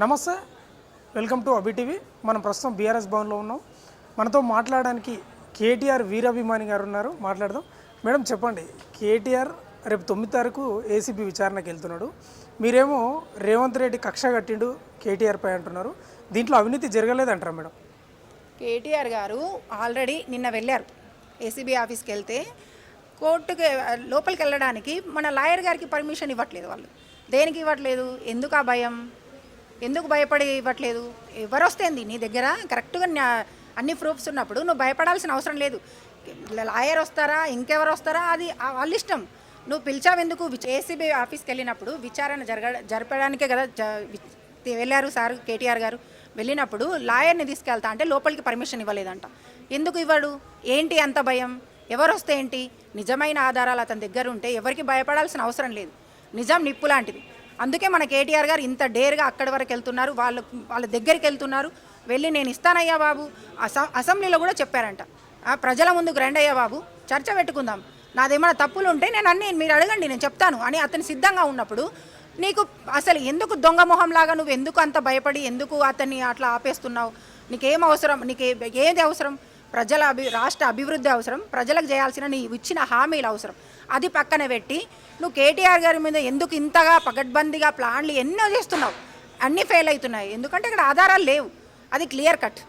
నమస్తే. Welcome to అబిటీవీ మనం ప్రస్తుతం బీఆర్ఎస్ భవన్లో ఉన్నాం. మనతో మాట్లాడడానికి కేటీఆర్ వీరాభిమాని గారు ఉన్నారు. మాట్లాడదాం. మేడం చెప్పండి. కేటీఆర్ రేపు తొమ్మిది తారీఖు ఏసీబీ విచారణకి వెళ్తున్నాడు. మీరేమో రేవంత్ రెడ్డి కక్ష కట్టిండు కేటీఆర్ పై అంటున్నారు. దీంట్లో అవినీతి జరగలేదంటారా మేడం? కేటీఆర్ గారు ఆల్రెడీ నిన్న వెళ్ళారు. ఏసీబీ ఆఫీస్కి వెళ్తే కోర్టుకి లోపలికి వెళ్ళడానికి మన లాయర్ గారికి పర్మిషన్ ఇవ్వట్లేదు వాళ్ళు. దేనికి ఇవ్వట్లేదు? ఎందుకు ఆ భయం? ఎందుకు భయపడి ఇవ్వట్లేదు? ఎవరు వస్తేంది నీ దగ్గర కరెక్ట్గా అన్ని ప్రూఫ్స్ ఉన్నప్పుడు నువ్వు భయపడాల్సిన అవసరం లేదు. లాయర్ వస్తారా? ఇంకెవరు వస్తారా? అది వాళ్ళ ఇష్టం. నువ్వు పిలిచావెందుకు? ఏసీబీ ఆఫీస్కి వెళ్ళినప్పుడు విచారణ జరగ జరపడానికే కదా జ- వెళ్ళారు సార్ కేటీఆర్ గారు. వెళ్ళినప్పుడు లాయర్ని తీసుకెళ్తా అంటే లోపలికి పర్మిషన్ ఇవ్వలేదంట. ఎందుకు ఇవ్వడు? ఏంటి అంత భయం? ఎవరు వస్తే ఏంటి? నిజమైన ఆధారాలు అతని దగ్గర ఉంటే ఎవరికి భయపడాల్సిన అవసరం లేదు. నిజం నిప్పు లాంటిది. అందుకే మన కేటీఆర్ గారు ఇంత డేర్గా అక్కడి వరకు వెళ్తున్నారు. వాళ్ళ వాళ్ళ దగ్గరికి వెళ్తున్నారు. వెళ్ళి నేను ఇస్తానయ్యా బాబు. అస అసెంబ్లీలో కూడా చెప్పారంట. ఆ, ప్రజల ముందుకు గ్రైండ్ అయ్యా బాబు. చర్చ పెట్టుకుందాం. నాదేమైనా తప్పులు ఉంటే నేను అన్ని మీరు అడగండి నేను చెప్తాను అని అతను సిద్ధంగా ఉన్నప్పుడు నీకు అసలు ఎందుకు దొంగ మొహంలాగా నువ్వు ఎందుకు అంత భయపడి ఎందుకు అతన్ని అట్లా ఆపేస్తున్నావు? నీకేం అవసరం? నీకు ఏది అవసరం? ప్రజల అభి రాష్ట్ర అభివృద్ధి అవసరం ప్రజలకు చేయాల్సిన నీ ఇచ్చిన హామీలు అవసరం. అది పక్కన పెట్టి నువ్వు కేటీఆర్ గారి మీద ఎందుకు ఇంతగా పగడ్బందీగా ప్లాన్లు ఎన్నో చేస్తున్నావు? అన్నీ ఫెయిల్ అవుతున్నాయి. ఎందుకంటే ఇక్కడ ఆధారాలు లేవు. అది క్లియర్ కట్.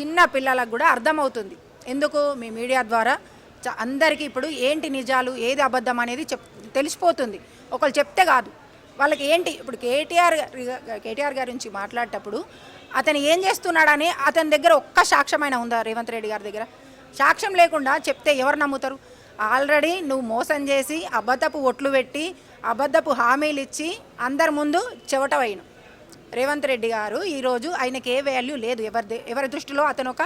చిన్న పిల్లలకు కూడా అర్థమవుతుంది. ఎందుకు? మీ మీడియా ద్వారా చ- అందరికీ ఇప్పుడు ఏంటి నిజాలు ఏది అబద్ధం అనేది చెప్ తెలిసిపోతుంది. ఒకళ్ళు చెప్తే కాదు. వాళ్ళకి ఏంటి? ఇప్పుడు కేటీఆర్ గారి- కేటీఆర్ గారి నుంచి మాట్లాడేటప్పుడు అతను ఏం చేస్తున్నాడని అతని దగ్గర ఒక్క సాక్ష్యమైన ఉందా రేవంత్ రెడ్డి గారి దగ్గర? సాక్ష్యం లేకుండా చెప్తే ఎవరు నమ్ముతారు? ఆల్రెడీ నువ్వు మోసం చేసి అబద్ధపు ఒట్లు పెట్టి అబద్ధపు హామీలు ఇచ్చి అందరి ముందు చెవటవైన రేవంత్ రెడ్డి గారు ఈరోజు ఆయనకి ఏ వాల్యూ లేదు. ఎవరి ఎవరి దృష్టిలో అతను ఒక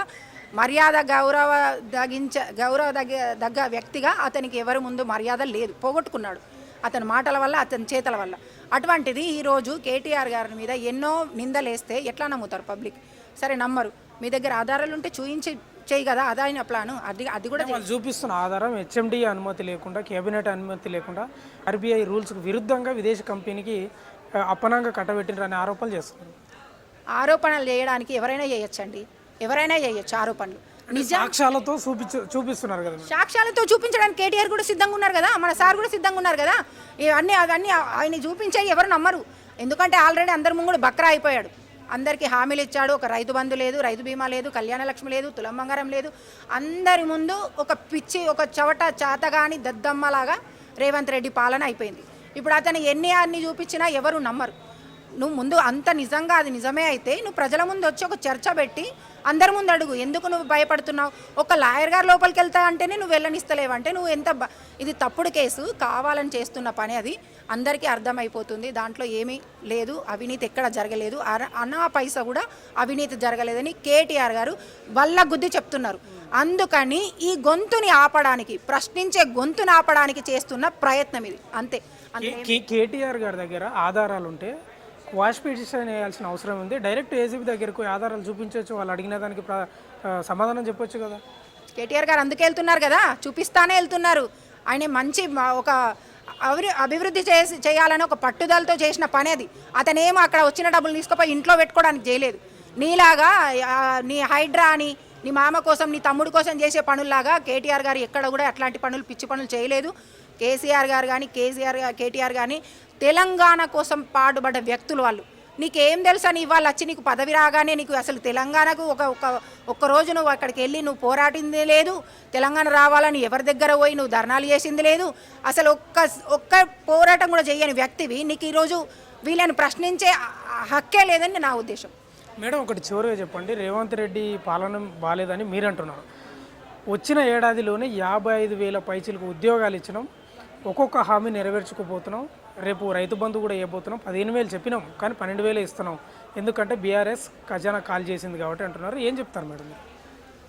మర్యాద గౌరవ దగించ గౌరవ దగ్గ దగ్గ వ్యక్తిగా అతనికి ఎవరి ముందు మర్యాద లేదు. పోగొట్టుకున్నాడు. అతని మాటల వల్ల అతని చేతల వల్ల. అటువంటిది ఈరోజు కేటీఆర్ గారి మీద ఎన్నో నిందలేస్తే ఎట్లా నమ్ముతారు పబ్లిక్? సరే నమ్మరు. మీ దగ్గర ఆధారాలు ఉంటే చూయించి చేయి కదా అదా ఆయన ప్లాను. అది అది కూడా వాళ్ళు చూపిస్తున్న ఆధారం హెచ్ఎండి అనుమతి లేకుండా కేబినెట్ అనుమతి లేకుండా ఆర్బీఐ రూల్స్కి విరుద్ధంగా విదేశీ కంపెనీకి అప్పనంగా కట్టబెట్టిన అనే ఆరోపణలు చేస్తున్నారు. ఆరోపణలు చేయడానికి ఎవరైనా చేయొచ్చండి? ఎవరైనా చేయొచ్చు ఆరోపణలు. సాక్ష్యాలతో చూపించు చూపిస్తున్నారు కదా. సాక్ష్యాలతో చూపించడానికి కేటీఆర్ కూడా సిద్ధంగా ఉన్నారు కదా? మన సార్ కూడా సిద్ధంగా ఉన్నారు కదా? ఇవన్నీ అవన్నీ ఆయన చూపించే ఎవరు నమ్మరు. ఎందుకంటే ఆల్రెడీ అందరి ముందు బక్రా అయిపోయాడు. అందరికీ హామీలు ఇచ్చాడు. ఒక రైతు బంధు లేదు రైతు బీమా లేదు కళ్యాణ లక్ష్మి లేదు తులం బంగారం లేదు. అందరి ముందు ఒక పిచ్చి ఒక చవట చాతగాని దద్దమ్మలాగా రేవంత్ రెడ్డి పాలన అయిపోయింది. ఇప్పుడు అతను ఎన్ని అన్ని చూపించినా ఎవరు నమ్మరు. నువ్వు ముందు అంత నిజంగా అది నిజమే అయితే నువ్వు ప్రజల ముందు వచ్చి ఒక చర్చ పెట్టి అందరి ముందు అడుగు. ఎందుకు నువ్వు భయపడుతున్నావు? ఒక లాయర్ గారు లోపలికి వెళ్తా అంటేనే నువ్వు వెళ్ళనిస్తలేవంటే నువ్వు ఎంత ఇది తప్పుడు కేసు కావాలని చేస్తున్న పని అది. అందరికీ అర్థమైపోతుంది. దాంట్లో ఏమీ లేదు. అవినీతి ఎక్కడ జరగలేదు. అనా పైస కూడా అవినీతి జరగలేదని కేటీఆర్ గారు వల్ల గుద్ది చెప్తున్నారు. అందుకని ఈ గొంతుని ఆపడానికి ప్రశ్నించే గొంతుని ఆపడానికి చేస్తున్న ప్రయత్నం ఇది. అంతే. అంతే కేటీఆర్ గారి దగ్గర ఆధారాలు ఉంటే వాష్ పిటిషన్ వేయాల్సిన అవసరం ఉంది. డైరెక్ట్ ఏసీబీ దగ్గరకు ఆధారాలు చూపించవచ్చు. వాళ్ళు అడిగిన దానికి సమాధానం చెప్పొచ్చు కదా. కేటీఆర్ గారు అందుకే వెళ్తున్నారు కదా? చూపిస్తానే వెళ్తున్నారు. ఆయన మంచి ఒక అభివృ అభివృద్ధి చేసి చేయాలని ఒక పట్టుదలతో చేసిన పని అది. అతనేమో అక్కడ వచ్చిన డబ్బులు తీసుకుపోయి ఇంట్లో పెట్టుకోవడానికి చేయలేదు. నీలాగా నీ హైడ్రా అని నీ మామ కోసం నీ తమ్ముడు కోసం చేసే పనుల్లాగా కేటీఆర్ గారు ఎక్కడ కూడా అట్లాంటి పనులు పిచ్చి పనులు చేయలేదు. కేసీఆర్ గారు కానీ కేసీఆర్ కేటీఆర్ కానీ తెలంగాణ కోసం పాటుపడ్డ వ్యక్తులు వాళ్ళు. నీకేం తెలుసా నీ వాళ్ళు వచ్చి నీకు పదవి రాగానే నీకు అసలు తెలంగాణకు ఒక ఒక ఒక్క రోజు నువ్వు అక్కడికి వెళ్ళి నువ్వు పోరాటింది లేదు. తెలంగాణ రావాలని ఎవరి దగ్గర పోయి నువ్వు ధర్నాలు చేసింది లేదు. అసలు ఒక్క ఒక్క పోరాటం కూడా చేయని వ్యక్తివి. నీకు ఈరోజు వీళ్ళని ప్రశ్నించే హక్కే లేదని నా ఉద్దేశం. మేడం ఒకటి చివరిగా చెప్పండి. రేవంత్ రెడ్డి పాలన బాగాలేదని మీరు అంటున్నారు వచ్చిన ఏడాదిలోనే యాభై ఐదు వేల పైచీలకు ఉద్యోగాలు ఇచ్చినాం. ఒక్కొక్క హామీ నెరవేర్చుకోపోతున్నాం. రేపు రైతు బంధు కూడా ఇవ్వబోతున్నాం. పదిహేను వేలు చెప్పినాం కానీ పన్నెండు వేలే ఇస్తున్నాం. ఎందుకంటే బీఆర్ఎస్ ఖజానా కాల్ చేసింది కాబట్టి అంటున్నారు. ఏం చెప్తారు మేడం?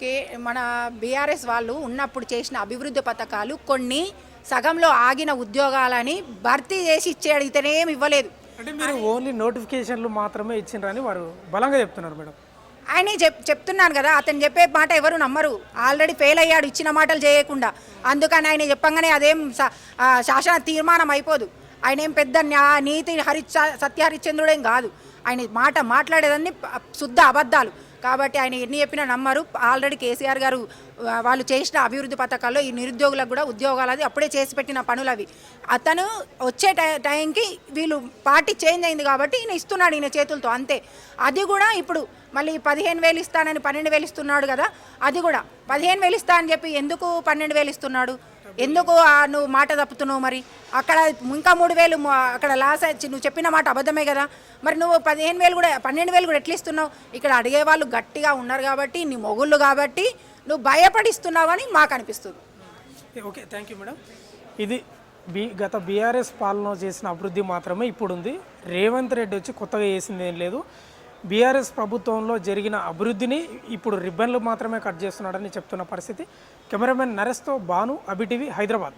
కే మన బీఆర్ఎస్ వాళ్ళు ఉన్నప్పుడు చేసిన అభివృద్ధి పథకాలు కొన్ని సగంలో ఆగిన ఉద్యోగాలని భర్తీ చేసి ఇచ్చే ఇతనేం ఇవ్వలేదు. అంటే మీరు ఓన్లీ నోటిఫికేషన్లు మాత్రమే ఇచ్చిండ్రని వారు బలంగా చెప్తున్నారు మేడం. ఆయన చెప్ చెప్తున్నాను కదా అతను చెప్పే మాట ఎవరు నమ్మరు. ఆల్రెడీ ఫెయిల్ అయ్యాడు ఇచ్చిన మాటలు చేయకుండా. అందుకని ఆయన చెప్పంగానే అదేం శాసన తీర్మానం అయిపోదు. ఆయన ఏం పెద్ద నీతి హరి సత్యహరిశ్చంద్రుడేం కాదు. ఆయన మాట మాట్లాడేదాన్ని శుద్ధ అబద్ధాలు. కాబట్టి ఆయన ఎన్ని చెప్పినా నమ్మరు. ఆల్రెడీ కేసీఆర్ గారు వాళ్ళు చేసిన అభివృద్ధి పథకాల్లో ఈ నిరుద్యోగులకు కూడా ఉద్యోగాలు అది అప్పుడే చేసి పెట్టిన పనులు అవి. అతను వచ్చే టై టైంకి వీళ్ళు పార్టీ చేంజ్ అయింది కాబట్టి ఈయన ఇస్తున్నాడు ఈయన చేతులతో అంతే. అది కూడా ఇప్పుడు మళ్ళీ పదిహేను వేలు ఇస్తానని పన్నెండు వేలు ఇస్తున్నాడు కదా అది కూడా. పదిహేను వేలు ఇస్తా అని చెప్పి ఎందుకు పన్నెండు వేలు ఇస్తున్నాడు? ఎందుకు నువ్వు మాట తప్పుతున్నావు మరి? అక్కడ ఇంకా మూడు వేలు అక్కడ లాస్ వచ్చి నువ్వు చెప్పిన మాట అబద్ధమే కదా? మరి నువ్వు పదిహేను వేలు కూడా పన్నెండు వేలు కూడా ఎట్లా ఇస్తున్నావు ఇక్కడ అడిగే వాళ్ళు గట్టిగా ఉన్నారు కాబట్టి నీ మొగుళ్ళు కాబట్టి నువ్వు భయపడిస్తున్నావు అని మాకు అనిపిస్తుంది. ఓకే థ్యాంక్ యూ మేడం ఇది బి గత బీఆర్ఎస్ పాలన చేసిన అభివృద్ధి మాత్రమే ఇప్పుడు ఉంది రేవంత్ రెడ్డి వచ్చి కొత్తగా చేసింది ఏం లేదు. బీఆర్ఎస్ ప్రభుత్వంలో జరిగిన అభివృద్ధిని ఇప్పుడు రిబ్బన్లు మాత్రమే కట్ చేస్తున్నాడని చెప్తున్న పరిస్థితి. కెమెరామెన్ నరేష్తో బాను అబిటివి హైదరాబాద్.